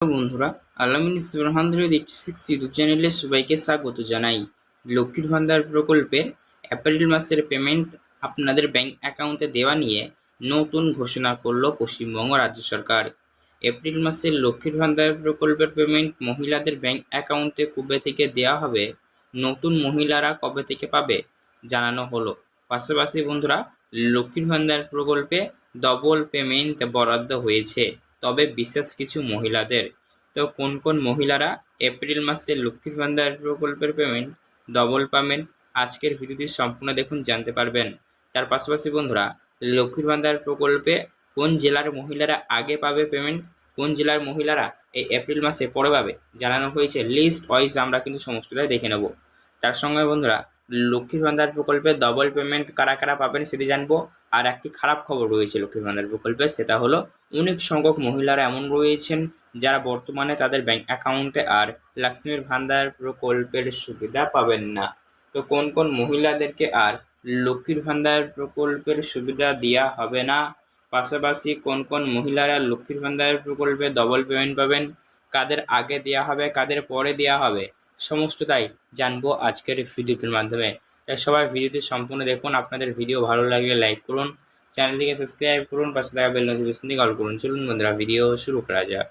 বন্ধুরা, Alamin seven hundred eighty six YouTube চ্যানেলে সবাইকে স্বাগত জানাই। লক্ষ্মীর ভান্ডার প্রকল্পের এপ্রিল মাসের পেমেন্ট আপনাদের ব্যাংক অ্যাকাউন্টে দেওয়া নিয়ে নতুন ঘোষণা করল পশ্চিমবঙ্গ রাজ্য সরকার। এপ্রিল মাসের লক্ষ্মীর ভান্ডার প্রকল্পের পেমেন্ট মহিলাদের ব্যাংক অ্যাকাউন্টে কবে থেকে দেওয়া হবে, নতুন মহিলারা কবে থেকে পাবে জানানো হলো। পাশাপাশি বন্ধুরা, লক্ষ্মীর ভান্ডার প্রকল্পে ডবল পেমেন্ট বরাদ্দ হয়েছে। তবে বিশেষ কিছু মহিলাদের। তো কোন কোন মহিলারা এপ্রিল মাসে লক্ষ্মীর ভান্ডার প্রকল্পের পেমেন্ট ডবল পাবেন আজকের ভিডিওটি সম্পূর্ণ দেখুন, জানতে পারবেন। তার পাশাপাশি বন্ধুরা, লক্ষ্মীর ভান্ডার প্রকল্পে কোন জেলার মহিলারা আগে পাবে পেমেন্ট কোন জেলার মহিলারা এই এপ্রিল মাসে পরে পাবে জানানো হয়েছে। লিস্ট ওয়াইজ আমরা কিন্তু সমস্তটাই দেখে নেব। তার সঙ্গে বন্ধুরা লক্ষ্মীর ভান্ডার প্রকল্পে ডবল পেমেন্ট কারা কারা পাবেন সেটি জানব। আর একটি খারাপ খবর রয়েছে লক্ষ্মীর ভান্ডার প্রকল্পে, সেটা হলো অনেক সংখ্যক মহিলারা এমন রয়েছেন যারা বর্তমানে তাদের ব্যাংক অ্যাকাউন্টে আর লক্ষ্মীর ভান্ডার প্রকল্পের সুবিধা পাবেন না। তো কোন কোন মহিলাদেরকে আর লক্ষ্মীর ভান্ডার প্রকল্পের সুবিধা দেওয়া হবে না? পাশাপাশি কোন কোন মহিলারা লক্ষ্মীর ভান্ডার প্রকল্পে ডবল পেমেন্ট পাবেন? কাদের আগে দেওয়া হবে, কাদের পরে দেওয়া হবে? সমস্তটাই জানব আজকের ভিডিওটির মাধ্যমে। তাই সবাই ভিডিওটি সম্পূর্ণ দেখুন, আপনাদের ভিডিও ভালো লাগলে লাইক করুন, চ্যানেলটিকে সাবস্ক্রাইব করুন, পাশে থাকা বেল নোটিফিকেশন দিয়ে কল করুন। চলুন বন্ধুরা ভিডিও শুরু করা যাক।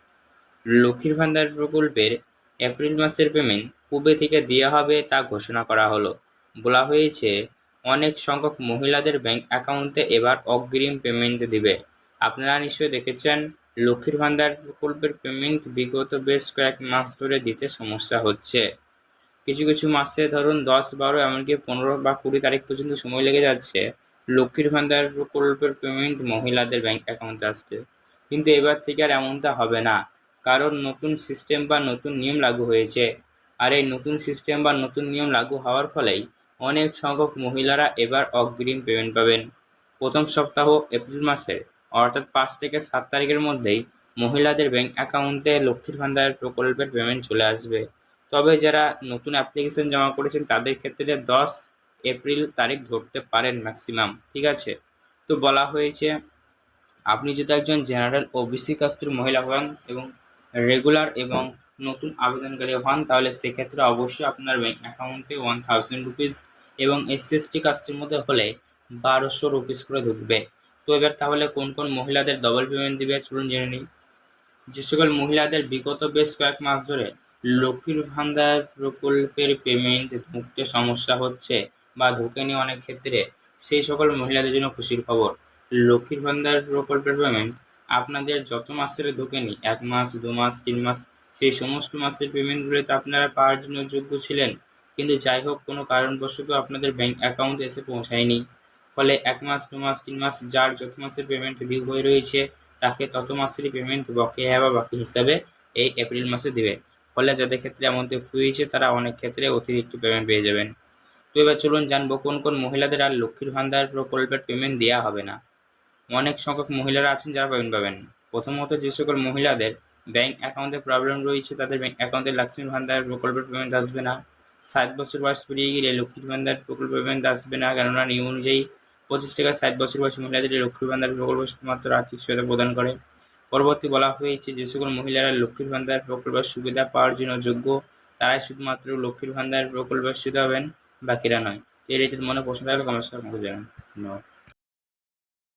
লক্ষ্মীর ভান্ডার প্রকল্পের এপ্রিল মাসের পেমেন্ট কবে থেকে দেওয়া হবে তা ঘোষণা করা হলো। বলা হয়েছে, অনেক সংখ্যক মহিলাদের ব্যাংক অ্যাকাউন্টে এবার অগ্রিম পেমেন্ট দিবে। আপনারা নিশ্চয়ই দেখেছেন লক্ষ্মীর ভান্ডার প্রকল্পের পেমেন্ট বিগত বেশ কয়েক মাস ধরে দিতে সমস্যা হচ্ছে। কিছু কিছু মাসে ধরুন দশ, বারো, এমনকি পনেরো বা কুড়ি তারিখ পর্যন্ত সময় লেগে যাচ্ছে লক্ষ্মীর ভান্ডার প্রকল্পের পেমেন্ট মহিলাদের ব্যাংক অ্যাকাউন্টে আসতে কিন্তু এবার থেকে আর এমনটা হবে না। কারণ নতুন সিস্টেম বা নতুন নিয়ম লাগু হয়েছে। আর এই নতুন সিস্টেম বা নতুন নিয়ম লাগু হওয়ার ফলেই অনেক সংখ্যক মহিলারা এবার অগ্রিম পেমেন্ট পাবেন। প্রথম সপ্তাহ এপ্রিল মাসের অর্থাৎ পাঁচ থেকে সাত তারিখের মধ্যেই মহিলাদের ব্যাংক অ্যাকাউন্টে লক্ষ্মীর ভান্ডার প্রকল্পের পেমেন্ট চলে আসবে। তবে যারা নতুন অ্যাপ্লিকেশন জমা করেছেন, তাদের ক্ষেত্রে দশ এপ্রিল তারিখ ধরতে পারেন ম্যাক্সিমাম ঠিক আছে? তো বলা হয়েছে, আপনি যদি একজন জেনারেল ও বিসি কাস্টের মহিলা হন এবং রেগুলার এবং নতুন আবেদনকারী হন, তাহলে সেক্ষেত্রে অবশ্যই আপনার ব্যাঙ্ক অ্যাকাউন্টে ওয়ান থাউজেন্ড রুপিস এবং এসসি এসটি কাস্টের মধ্যে হলে বারোশো রুপিস করে ঢুকবে। তো এবার তাহলে কোন কোন মহিলাদের ডবল পেমেন্ট দিবে চলুন জেনে নিই। যে সকল মহিলাদের বিগত বেশ কয়েক মাস ধরে লক্ষ্মীর ভান্ডার প্রকল্পের পেমেন্ট ঢুকতে সমস্যা হচ্ছে বা ঢোকেনি অনেক ক্ষেত্রে, সেই সকল মহিলাদের জন্য খুশির খবর। লক্ষ্মীর ভান্ডার প্রকল্পের পেমেন্ট আপনাদের যত মাসের ঢোকেনি, এক মাস, দু মাস, তিন মাস, সেই সমস্ত মাসের পেমেন্টগুলোতে আপনারা পাওয়ার জন্য যোগ্য ছিলেন। কিন্তু যাই হোক, কোনো কারণবশত আপনাদের ব্যাংক অ্যাকাউন্ট এসে পৌঁছায়নি। ফলে এক মাস, দু মাস, তিন মাস যার যত মাসের পেমেন্ট ডিউ হয়ে রয়েছে, তাকে তত মাসেরই পেমেন্ট বকেয়া বা বাকি হিসাবে এই এপ্রিল মাসে দেবে। ফলে যাদের ক্ষেত্রে এমনটি হয়েছে, তারা অনেক ক্ষেত্রে অতিরিক্ত পেমেন্ট পেয়ে যাবেন। তো এবার চলুন জানব কোন কোন মহিলাদের আর লক্ষ্মীর ভান্ডার প্রকল্পের পেমেন্ট দেওয়া হবে না। অনেক সংখ্যক মহিলারা আছেন যারা পেমেন্ট পাবেন প্রথমত যে সকল মহিলাদের ব্যাংক অ্যাকাউন্টে প্রবলেম রয়েছে, তাদের ব্যাংক অ্যাকাউন্টে লক্ষ্মীর ভান্ডার প্রকল্পের পেমেন্ট আসবে না। ষাট বছর বয়স পেরিয়ে গেলে লক্ষ্মীর ভান্ডার প্রকল্প পেমেন্ট আসবে না, কেননা নিয়ম অনুযায়ী পঁচিশ টাকা ষাট বছর বয়সী মহিলাদের লক্ষ্মীর ভান্ডার প্রকল্প শুধুমাত্র আর্থিক সহায়তা প্রদান করে। পরবর্তী বলা হয়েছে যে, সকল মহিলারা লক্ষ্মীর ভান্ডার প্রকল্পের সুবিধা পাওয়ার জন্য যোগ্য। তারাই শুধুমাত্র লক্ষ্মীর ভান্ডার প্রকল্পের সুবিধা হবেন বাকিরা নয়। এর মনে প্রশ্ন থাকলে কমেন্ট করে জানান। ধন্যবাদ।